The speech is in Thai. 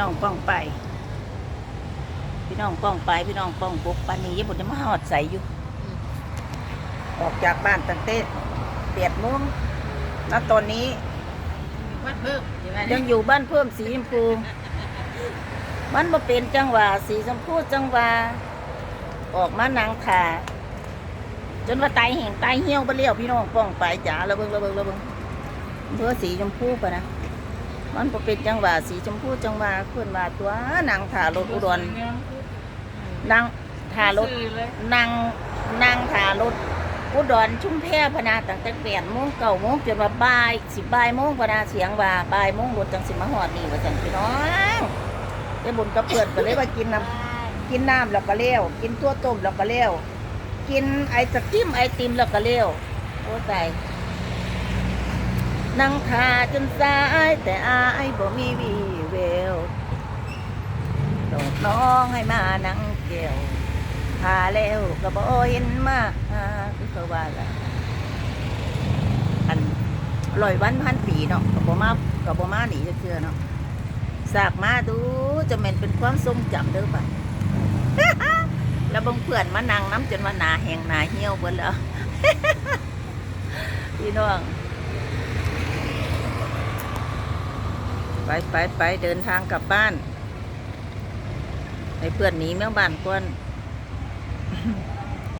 น้องป้องไป พี่น้องป้องไป พี่น้องป้องปุกปานนี้ยังบ่ได้มาหอดใส่อยู่ ออกจากบ้านตั้งแต่เปียดโมงณตอนนี้วัดเพิ่มใช่ไหมยังอยู่บ้านเพิ่มสีชมพูมันมาเป็นจังหวะสีชมพูจังหวะออกมานางขา จนว่าตายแห่งตายเหี่ยวไปเลี้ยวพี่น้องป้องไปจ๋าระเบิงระเบิงระเบิงเพื่อสีชมพูปะนะ มันมาเป็นจังหวะสีชมพูจังหวะขึ้นมาตัวนางถารถอุดรนางถารถนางนางถารถอุดรชุ่มแพรพนาตั้งแต่แปดโมงเก้าโมงจนว่าบ่ายสิบ่ายโมงพนาเสียงว่าบ่ายโมงรถจังสิมาหอดนี่ว่าจังพี่น้องได้บุญกับเพื่อนก็เลยว่ากินน้ำกินน้ำแล้วก็เลี้ยวกินตัวต้มแล้วก็เลี้ยวกินไอศกรีมไอติมแล้วก็เลี้ยวโอ้ตาย นั่งทาจนสายแต่อายบ่มีวีเวลโดดน้องให้มานั่งเกี่ยวพาแล้วก็บ่เห็นมาคือเขาว่าละอันลอยวันพันปีเนาะก็บ่มาก็บ่มาหนีจักเทื่อเนาะสากมาดูจะแม่นเป็นความทรงจำเด้อป่ะแล้วบางเพื่อนมานั่งน้ำจนว่าหนาแหงหนาเหี่ยวเบิดแล้วพี่น้อง ไปไปไปเดินทางกลับบ้านใอ้เพื่อนหนีเมื่อบ้านกวน